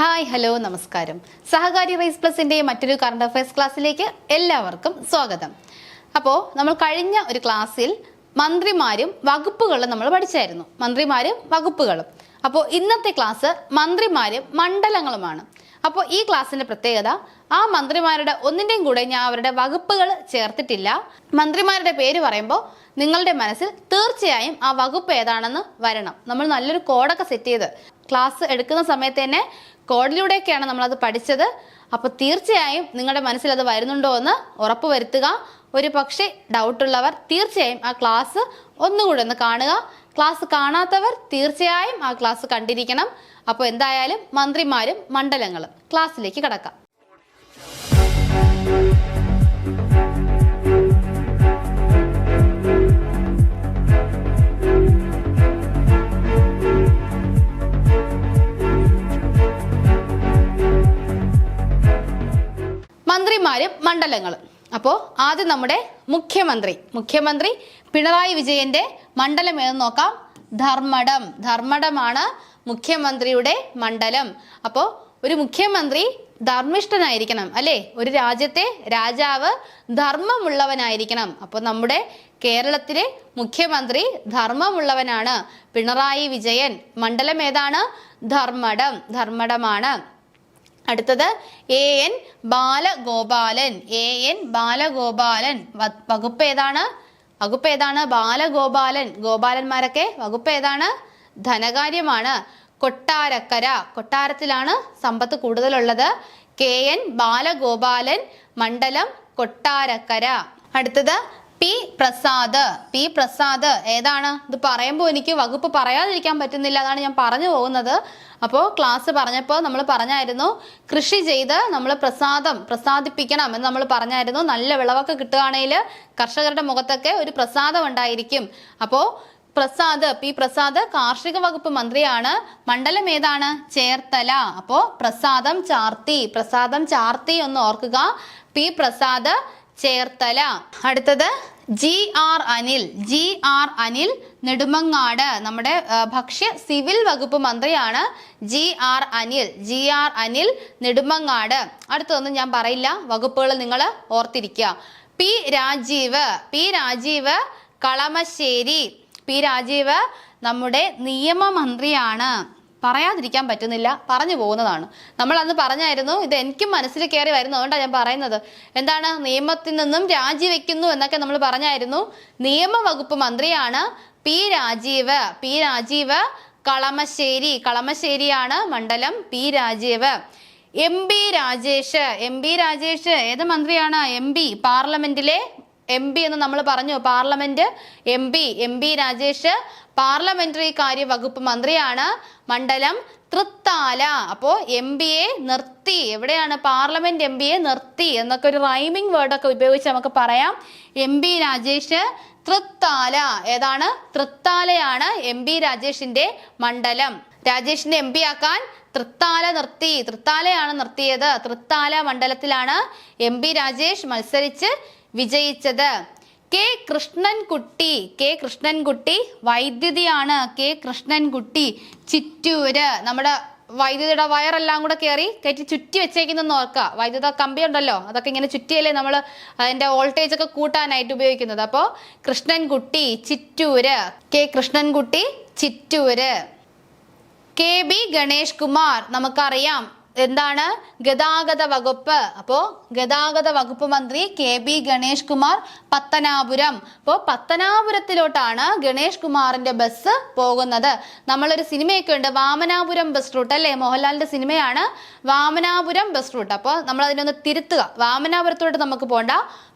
Hi hello നമസ്കാരം. സഹകാരി rice പ്ലസിന്റെ മറ്റൊരു current affairs ക്ലാസ്സിലേക്ക് എല്ലാവർക്കും സ്വാഗതം. അപ്പോൾ നമ്മൾ കഴിഞ്ഞ ഒരു ക്ലാസ്സിൽ മന്ത്രിമാരും വകുപ്പുകളും നമ്മൾ പഠിച്ചായിരുന്നു. മന്ത്രിമാരും വകുപ്പുകളും. അപ്പോൾ ഇന്നത്തെ ക്ലാസ് മന്ത്രിമാരും മണ്ഡലങ്ങളുമാണ്. അപ്പോൾ ഈ ക്ലാസ്സിന്റെ പ്രത്യേകത ആ മന്ത്രിമാരുടെ ഒന്നിന്റെയും കൂടെ ഞാൻ അവരുടെ വകുപ്പുകൾ ചേർത്തിട്ടില്ല. മന്ത്രിമാരുടെ പേര് പറയുമ്പോൾ നിങ്ങളുടെ മനസ്സിൽ തീർച്ചയായും ആ വകുപ്പ് ഏതാണെന്ന് വരണം. നമ്മൾ നല്ലൊരു കോഡൊക്കെ സെറ്റ് ചെയ്ത് ക്ലാസ് എടുക്കുന്ന സമയത്ത് തന്നെ കോഡിലൂടെയൊക്കെയാണ് നമ്മളത് പഠിച്ചത്. അപ്പോൾ തീർച്ചയായും നിങ്ങളുടെ മനസ്സിൽ അത് വരുന്നുണ്ടോ എന്ന് ഉറപ്പ് വരുത്തുക. ഒരു പക്ഷേ ഡൗട്ടുള്ളവർ തീർച്ചയായും ആ ക്ലാസ് ഒന്നുകൂടെ ഒന്ന് കാണുക. ക്ലാസ് കാണാത്തവർ തീർച്ചയായും ആ ക്ലാസ് കണ്ടിരിക്കണം. അപ്പോൾ എന്തായാലും മന്ത്രിമാരും മണ്ഡലങ്ങളും ക്ലാസ്സിലേക്ക് കടക്കാം. മന്ത്രിമാരും മണ്ഡലങ്ങളും. അപ്പോൾ ആദ്യം നമ്മുടെ മുഖ്യമന്ത്രി. മുഖ്യമന്ത്രി പിണറായി വിജയന്റെ മണ്ഡലം എന്ന് നോക്കാം? ധർമ്മടം. ധർമ്മടമാണ് മുഖ്യമന്ത്രിയുടെ മണ്ഡലം. അപ്പോൾ ഒരു മുഖ്യമന്ത്രി ധർമ്മിഷ്ഠനായിരിക്കണം അല്ലേ? ഒരു രാജ്യത്തെ രാജാവ് ധർമ്മമുള്ളവനായിരിക്കണം. അപ്പോൾ നമ്മുടെ കേരളത്തിലെ മുഖ്യമന്ത്രി ധർമ്മമുള്ളവനാണ്. പിണറായി വിജയൻ മണ്ഡലം ഏതാണ്? ധർമ്മടം. ധർമ്മടമാണ്. അടുത്തത് A N Balagopalan A N Balagopalan. വകുപ്പ് ഏതാണ്? വകുപ്പ് ഏതാണ്? ബാലഗോപാലൻ. ഗോപാലന്മാരൊക്കെ വകുപ്പ് ഏതാണ്? ധനകാര്യമാണ്. കൊട്ടാരക്കര. കൊട്ടാരത്തിലാണ് സമ്പത്ത് കൂടുതലുള്ളത്. കെ എൻ ബാലഗോപാലൻ മണ്ഡലം കൊട്ടാരക്കര. അടുത്തത് പി പ്രസാദ്. പി പ്രസാദ് ഏതാണ്? ഇത് പറയുമ്പോൾ എനിക്ക് വകുപ്പ് പറയാതിരിക്കാൻ പറ്റുന്നില്ല അതാണ് ഞാൻ പറഞ്ഞു പോകുന്നത്. അപ്പോൾ ക്ലാസ് പറഞ്ഞപ്പോൾ നമ്മൾ പറഞ്ഞായിരുന്നു കൃഷി ചെയ്ത് നമ്മൾ പ്രസാദം പ്രസാദിപ്പിക്കണം എന്ന് നമ്മൾ പറഞ്ഞായിരുന്നു. നല്ല വിളവൊക്കെ കിട്ടുകയാണെങ്കിൽ കർഷകരുടെ മുഖത്തൊക്കെ ഒരു പ്രസാദം ഉണ്ടായിരിക്കും. അപ്പോൾ പ്രസാദ് പി പ്രസാദ് കാർഷിക വകുപ്പ് മന്ത്രിയാണ്. മണ്ഡലം ഏതാണ്? ചേർത്തല. അപ്പോൾ പ്രസാദം ചാർത്തി പ്രസാദം ചാർത്തി എന്ന് ഓർക്കുക. പി പ്രസാദ് ചേർത്തല. അടുത്തത് G R Anil. G R Anil Nedumangad. നമ്മുടെ ഭക്ഷ്യ സിവിൽ വകുപ്പ് മന്ത്രിയാണ് G R Anil. G R Anil Nedumangad. അടുത്തതൊന്നും ഞാൻ പറയില്ല. വകുപ്പുകൾ നിങ്ങൾ ഓർത്തിരിക്കുക. P Rajeev. P Rajeev Kalamassery. P Rajeev നമ്മുടെ നിയമമന്ത്രിയാണ്. പറയാതിരിക്കാൻ പറ്റുന്നില്ല പറഞ്ഞു പോകുന്നതാണ്. നമ്മൾ അന്ന് പറഞ്ഞായിരുന്നു ഇത് എനിക്കും മനസ്സിൽ കയറി വരുന്നു അതുകൊണ്ടാണ് ഞാൻ പറയുന്നത്. എന്താണ്? നിയമത്തിൽ നിന്നും രാജിവെക്കുന്നു എന്നൊക്കെ നമ്മൾ പറഞ്ഞായിരുന്നു. നിയമവകുപ്പ് മന്ത്രിയാണ് പി രാജീവ്. പി രാജീവ് കളമശ്ശേരി. കളമശ്ശേരിയാണ് മണ്ഡലം P Rajeev. M B Rajesh. M B Rajesh ഏത് മന്ത്രിയാണ്? എം പി പാർലമെന്റിലെ എം പി എന്ന് നമ്മൾ പറഞ്ഞു. Parliament M P M P Rajesh parliamentary കാര്യ വകുപ്പ് മന്ത്രിയാണ് മണ്ഡലം തൃത്താല. അപ്പോൾ എം എ നിർത്തി. എവിടെയാണ് പാർലമെന്റ് എം എ നിർത്തി എന്നൊക്കെ ഒരു റൈമിംഗ് വേർഡൊക്കെ ഉപയോഗിച്ച് നമുക്ക് പറയാം. M P Rajesh Thrithala. ഏതാണ്? തൃത്താലയാണ് എം പി രാജേഷിന്റെ മണ്ഡലം. രാജേഷിന്റെ എം പി ആക്കാൻ തൃത്താല നിർത്തി. തൃത്താലയാണ് നിർത്തിയത്. തൃത്താല മണ്ഡലത്തിലാണ് എം പി രാജേഷ് മത്സരിച്ച് വിജയിച്ചത് കെ കൃഷ്ണൻകുട്ടി. കെ കൃഷ്ണൻകുട്ടി വൈദ്യുതിയാണ്. കെ കൃഷ്ണൻകുട്ടി ചിറ്റൂര്. നമ്മുടെ വൈദ്യുതിയുടെ വയറെല്ലാം കൂടെ കയറി കയറ്റി ചുറ്റി വെച്ചേക്കുന്നെന്ന് ഓർക്കുക വൈദ്യുത കമ്പി ഉണ്ടല്ലോ അതൊക്കെ ഇങ്ങനെ ചുറ്റിയല്ലേ നമ്മൾ അതിന്റെ വോൾട്ടേജ് ഒക്കെ കൂട്ടാനായിട്ട് ഉപയോഗിക്കുന്നത്. അപ്പോൾ Krishnankutty Chittur. K Krishnankutty Chittur. K B Ganesh Kumar നമുക്കറിയാം. എന്താണ്? ഗതാഗത വകുപ്പ്. അപ്പോ ഗതാഗത വകുപ്പ് മന്ത്രി കെ ബി ഗണേഷ് കുമാർ പത്തനാപുരം. അപ്പോൾ പത്തനാപുരത്തിലോട്ടാണ് ഗണേഷ് കുമാറിന്റെ ബസ് പോകുന്നത്. നമ്മളൊരു സിനിമയൊക്കെ ഉണ്ട്. വാമനാപുരം ബസ് റൂട്ട് അല്ലേ? മോഹൻലാലിന്റെ സിനിമയാണ് വാമനാപുരം ബസ് റൂട്ട്. അപ്പോൾ നമ്മൾ അതിനൊന്ന് തിരുത്തുക. വാമനാപുരത്തോട്ട് നമുക്ക് പോകണ്ട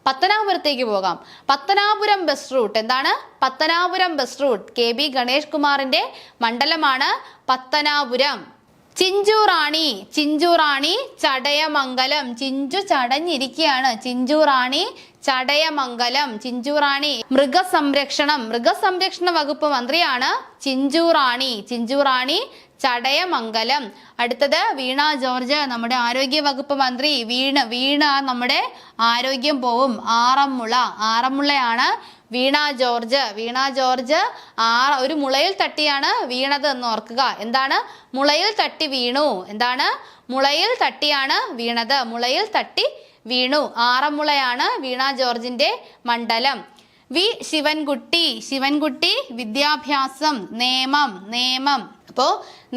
പത്തനാപുരത്തേക്ക് പോകാം. പത്തനാപുരം ബസ് റൂട്ട് എന്താണ്? Pathanapuram bus route K B Ganesh കുമാറിന്റെ മണ്ഡലമാണ് പത്തനാപുരം. ചിഞ്ചുറാണി ചിഞ്ചുറാണി ചടയമംഗലം. ചിഞ്ചു ചടഞ്ഞിരിക്കുകയാണ് ചിഞ്ചുറാണി ചടയമംഗലം. ചിഞ്ചുറാണി മൃഗസംരക്ഷണം. മൃഗസംരക്ഷണ വകുപ്പ് മന്ത്രിയാണ് ചിഞ്ചുറാണി ചിഞ്ചുറാണി ചടയമംഗലം. അടുത്തത് വീണ ജോർജ് നമ്മുടെ ആരോഗ്യ വകുപ്പ് മന്ത്രി. വീണ വീണ നമ്മുടെ ആരോഗ്യം പോവും. ആറന്മുള. ആറന്മുളയാണ് വീണ ജോർജ്. വീണ ജോർജ് ആ ഒരു മുളയിൽ തട്ടിയാണ് വീണത് എന്ന് ഓർക്കുക. എന്താണ്? മുളയിൽ തട്ടി വീണു. എന്താണ്? മുളയിൽ തട്ടിയാണ് വീണത്. മുളയിൽ തട്ടി വീണു. ആറന്മുളയാണ് വീണ ജോർജിന്റെ മണ്ഡലം. വി ശിവൻകുട്ടി. ശിവൻകുട്ടി വിദ്യാഭ്യാസം നിയമം നിയമം അപ്പോ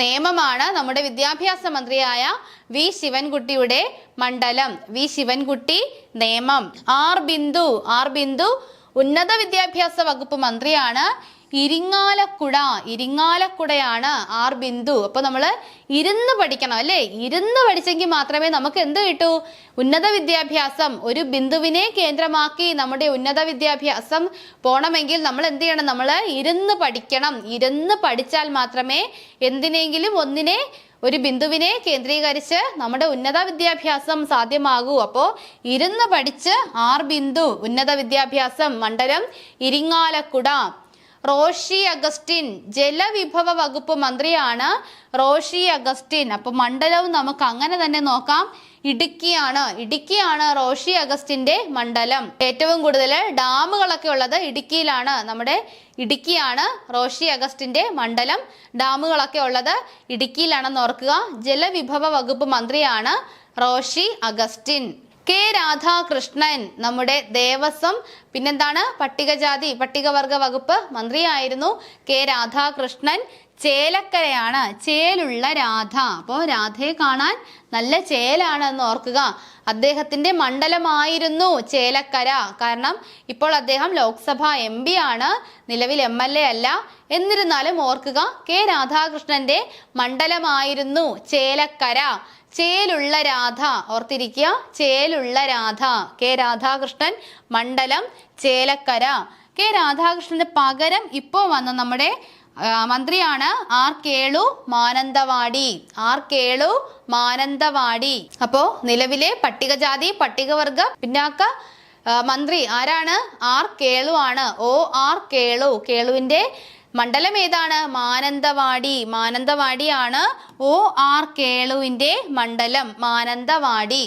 നിയമമാണ് നമ്മുടെ വിദ്യാഭ്യാസ മന്ത്രിയായ വി ശിവൻകുട്ടിയുടെ മണ്ഡലം. വി ശിവൻകുട്ടി നിയമം ആർ ബിന്ദു. ആർ ബിന്ദു ഉന്നത വിദ്യാഭ്യാസ വകുപ്പ് മന്ത്രിയാണ് ഇരിങ്ങാലക്കുട ഇരിങ്ങാലക്കുടയാണ് ആർ ബിന്ദു. അപ്പൊ നമ്മൾ ഇരുന്ന് പഠിക്കണം അല്ലേ? ഇരുന്ന് പഠിച്ചെങ്കിൽ മാത്രമേ നമുക്ക് എന്ത് കിട്ടൂ? ഉന്നത വിദ്യാഭ്യാസം. ഒരു ബിന്ദുവിനെ കേന്ദ്രമാക്കി നമ്മുടെ ഉന്നത വിദ്യാഭ്യാസം പോണമെങ്കിൽ നമ്മൾ എന്ത് ചെയ്യണം? നമ്മൾ ഇരുന്ന് പഠിക്കണം. ഇരുന്ന് പഠിച്ചാൽ മാത്രമേ എന്തിനെങ്കിലും ഒന്നിനെ ഒരു ബിന്ദുവിനെ കേന്ദ്രീകരിച്ച് നമ്മുടെ ഉന്നത വിദ്യാഭ്യാസം സാധ്യമാകൂ. അപ്പോൾ ഇരുന്ന് പഠിച്ച് ആർ ബിന്ദു ഉന്നത വിദ്യാഭ്യാസം മണ്ഡലം ഇരിങ്ങാലക്കുട. റോഷി അഗസ്റ്റിൻ ജലവിഭവ വകുപ്പ് മന്ത്രിയാണ് റോഷി അഗസ്റ്റിൻ. അപ്പൊ മണ്ഡലവും നമുക്ക് അങ്ങനെ തന്നെ നോക്കാം. ഇടുക്കിയാണ്. ഇടുക്കിയാണ് റോഷി അഗസ്റ്റിന്റെ മണ്ഡലം. ഏറ്റവും കൂടുതൽ ഡാമുകളൊക്കെ ഉള്ളത് ഇടുക്കിയിലാണ്. നമ്മുടെ ഇടുക്കിയാണ് റോഷി അഗസ്റ്റിന്റെ മണ്ഡലം. ഡാമുകളൊക്കെ ഉള്ളത് ഇടുക്കിയിലാണെന്ന് ഓർക്കുക. ജലവിഭവ വകുപ്പ് മന്ത്രിയാണ് റോഷി അഗസ്റ്റിൻ. കെ രാധാകൃഷ്ണൻ നമ്മുടെ ദേവസ്വം പിന്നെന്താണ് പട്ടികജാതി പട്ടികവർഗ വകുപ്പ് മന്ത്രിയായിരുന്നു കെ രാധാകൃഷ്ണൻ. ചേലക്കരയാണ് ചേലുള്ള രാധ. അപ്പോൾ രാധയെ കാണാൻ നല്ല ചേലാണ് എന്ന് ഓർക്കുക. അദ്ദേഹത്തിന്റെ മണ്ഡലമായിരുന്നു ചേലക്കര. കാരണം ഇപ്പോൾ അദ്ദേഹം ലോക്സഭ എം പി ആണ് നിലവിൽ എം എൽ എ അല്ല. എന്നിരുന്നാലും ഓർക്കുക കെ രാധാകൃഷ്ണന്റെ മണ്ഡലമായിരുന്നു ചേലക്കര. ചേലുള്ള രാധ ഓർത്തിരിക്കുക. ചേലുള്ള രാധ. കെ രാധാകൃഷ്ണൻ മണ്ഡലം ചേലക്കര. കെ രാധാകൃഷ്ണന് പകരം ഇപ്പോൾ വന്ന നമ്മുടെ മന്ത്രിയാണ് ആർ കേളു മാനന്തവാടി. ആർ കേളു മാനന്തവാടി. അപ്പോ നിലവിലെ പട്ടികജാതി പട്ടികവർഗ പിന്നാക്ക മന്ത്രി ആരാണ്? ആർ കേളു ആണ്. ഓ ആർ കേളു. കേളുവിന്റെ മണ്ഡലം ഏതാണ്? മാനന്തവാടി. മാനന്തവാടിയാണ് ഒ. ആർ. കേളുവിന്റെ മണ്ഡലം. Mananthavady.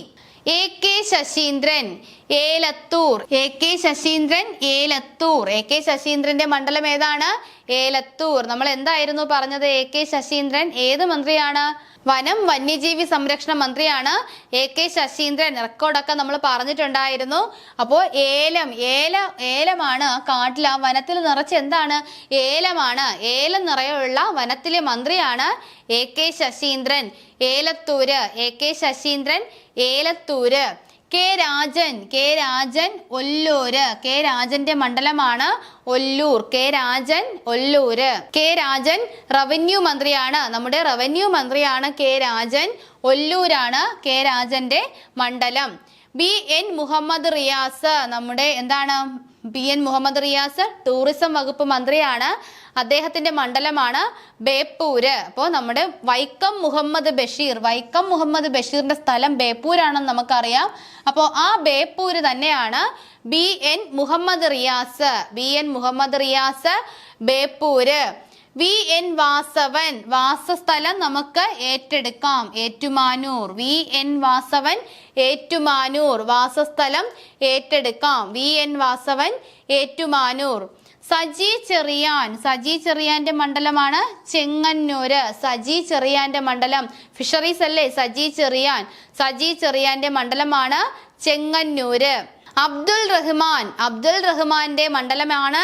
A. K. Saseendran. Elathur. A K Saseendran Elathur. A K ശശീന്ദ്രന്റെ മണ്ഡലം ഏതാണ്? ഏലത്തൂർ. നമ്മൾ എന്തായിരുന്നു പറഞ്ഞത്? എ കെ ശശീന്ദ്രൻ ഏത് മന്ത്രിയാണ്? വനം വന്യജീവി സംരക്ഷണ മന്ത്രിയാണ് എ കെ ശശീന്ദ്രൻ. റെക്കോർഡൊക്കെ നമ്മൾ പറഞ്ഞിട്ടുണ്ടായിരുന്നു. അപ്പോൾ ഏലം ഏല ഏലമാണ് കാട്ടിൽ. ആ വനത്തിൽ നിറച്ച് എന്താണ്? ഏലമാണ്. ഏലം നിറയുള്ള വനത്തിലെ മന്ത്രിയാണ് A K Saseendran. Elathur. A K Saseendran Elathur. K Rajan K Rajan Ollur. K രാജന്റെ മണ്ഡലമാണ് Ollur. K Rajan Ollur. K Rajan revenue മന്ത്രിയാണ്. നമ്മുടെ റവന്യൂ മന്ത്രിയാണ് കെ രാജൻ ഒല്ലൂരാണ് കെ രാജന്റെ മണ്ഡലം. ബി എൻ മുഹമ്മദ് റിയാസ് നമ്മുടെ എന്താണ്? B N Muhammad Riyas tourism വകുപ്പ് മന്ത്രിയാണ്. അദ്ദേഹത്തിന്റെ മണ്ഡലമാണ് ബേപ്പൂര്. അപ്പോൾ നമ്മുടെ വൈക്കം മുഹമ്മദ് ബഷീർ വൈക്കം മുഹമ്മദ് ബഷീറിന്റെ സ്ഥലം ബേപ്പൂരാണെന്ന് നമുക്കറിയാം. അപ്പോൾ ആ ബേപ്പൂര് തന്നെയാണ് B N Muhammad Riyas B N Muhammad Riyas Beypore. V N Vasavan വാസസ്ഥലം നമുക്ക് ഏറ്റെടുക്കാം. Ettumanoor. V N Vasavan Ettumanoor. വാസസ്ഥലം ഏറ്റെടുക്കാം. V N Vasavan Ettumanoor. Saji Cherian. Saji ചെറിയാന്റെ മണ്ഡലമാണ് ചെങ്ങന്നൂര്. സജി ചെറിയാന്റെ മണ്ഡലം ഫിഷറീസ് അല്ലേ? സജി ചെറിയാൻ. സജി ചെറിയാന്റെ മണ്ഡലമാണ് ചെങ്ങന്നൂര്. അബ്ദുൽ റഹ്മാൻ. അബ്ദുൽ റഹ്മാന്റെ മണ്ഡലമാണ്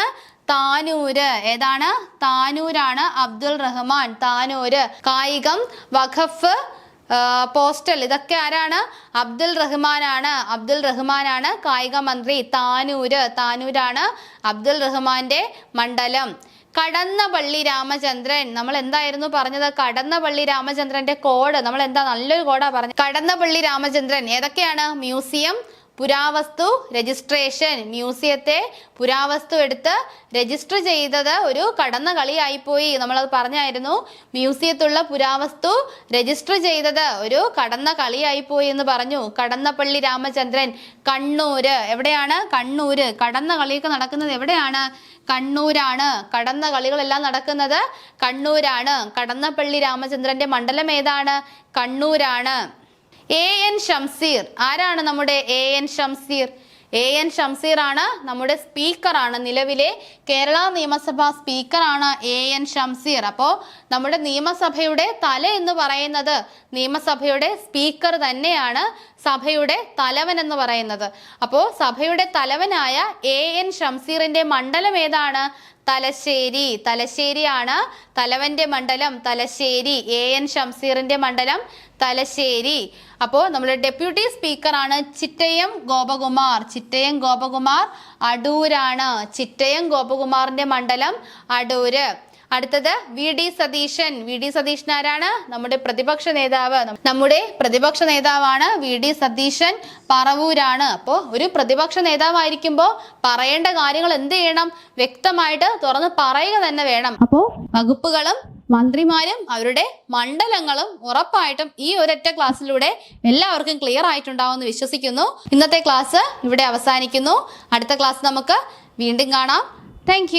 താനൂര്. ഏതാണ്? താനൂരാണ് അബ്ദുൾ റഹ്മാൻ. താനൂര്. കായികം വഖഫ് പോസ്റ്റൽ. ഇതൊക്കെ ആരാണ്? അബ്ദുൽ റഹ്മാനാണ്. അബ്ദുൽ റഹ്മാനാണ് കായിക മന്ത്രി താനൂര്. താനൂരാണ് അബ്ദുൽ റഹ്മാന്റെ മണ്ഡലം. കടന്നപള്ളി രാമചന്ദ്രൻ. നമ്മൾ എന്തായിരുന്നു പറഞ്ഞത്? കടന്നപള്ളി രാമചന്ദ്രന്റെ കോഡ്. നമ്മൾ എന്താ നല്ലൊരു കോഡാ പറഞ്ഞത്? കടന്നപള്ളി രാമചന്ദ്രൻ. ഏതൊക്കെയാണ്? മ്യൂസിയം പുരാവസ്തു രജിസ്ട്രേഷൻ. മ്യൂസിയത്തെ പുരാവസ്തു എടുത്ത് രജിസ്റ്റർ ചെയ്തത് ഒരു കടന്ന കളിയായിപ്പോയി. നമ്മളത് പറഞ്ഞായിരുന്നു മ്യൂസിയത്തുള്ള പുരാവസ്തു രജിസ്റ്റർ ചെയ്തത് ഒരു കടന്ന കളിയായിപ്പോയി എന്ന് പറഞ്ഞു. കടന്നപ്പള്ളി രാമചന്ദ്രൻ കണ്ണൂര്. എവിടെയാണ്? കണ്ണൂര്. കടന്ന കളിയൊക്കെ നടക്കുന്നത് എവിടെയാണ്? കണ്ണൂരാണ്. കടന്ന കളികളെല്ലാം നടക്കുന്നത് കണ്ണൂരാണ്. കടന്നപ്പള്ളി രാമചന്ദ്രന്റെ മണ്ഡലം ഏതാണ്? കണ്ണൂരാണ്. എ എൻ ഷംസീർ ആരാണ് നമ്മുടെ A N Shamseer A N Shamseer ആണ് നമ്മുടെ സ്പീക്കറാണ് നിലവിലെ കേരള നിയമസഭാ സ്പീക്കറാണ് എ എൻ ഷംസീർ അപ്പോൾ നമ്മുടെ നിയമസഭയുടെ തല എന്ന് പറയുന്നത് നിയമസഭയുടെ സ്പീക്കർ തന്നെയാണ് സഭയുടെ തലവൻ എന്ന് പറയുന്നത്. അപ്പോൾ സഭയുടെ തലവനായ എ എൻ ഷംസീറിന്റെ മണ്ഡലം ഏതാണ്? തലശ്ശേരി. തലശ്ശേരിയാണ് തലവന്റെ മണ്ഡലം. തലശ്ശേരി. എ എൻ ഷംസീറിന്റെ മണ്ഡലം തലശ്ശേരി. അപ്പോൾ നമ്മുടെ ഡെപ്യൂട്ടി സ്പീക്കറാണ് ചിറ്റയം ഗോപകുമാർ. ചിറ്റയം ഗോപകുമാർ അടൂരാണ്. ചിറ്റയം ഗോപകുമാറിന്റെ മണ്ഡലം അടൂര്. അടുത്തത് V D Satheesan. V D Satheesan ആരാണ്? നമ്മുടെ പ്രതിപക്ഷ നേതാവ്. നമ്മുടെ പ്രതിപക്ഷ നേതാവാണ് വി ഡി സതീശൻ പറവൂരാണ്. അപ്പോൾ ഒരു പ്രതിപക്ഷ നേതാവായിരിക്കുമ്പോൾ പറയേണ്ട കാര്യങ്ങൾ എന്ത് ചെയ്യണം? വ്യക്തമായിട്ട് തുറന്ന് പറയുക തന്നെ വേണം. അപ്പോൾ വകുപ്പുകളും മന്ത്രിമാരും അവരുടെ മണ്ഡലങ്ങളും ഉറപ്പായിട്ടും ഈ ഒരൊറ്റ ക്ലാസ്സിലൂടെ എല്ലാവർക്കും ക്ലിയർ ആയിട്ടുണ്ടാവുമെന്ന് വിശ്വസിക്കുന്നു. ഇന്നത്തെ ക്ലാസ് ഇവിടെ അവസാനിക്കുന്നു. അടുത്ത ക്ലാസ് നമുക്ക് വീണ്ടും കാണാം. താങ്ക്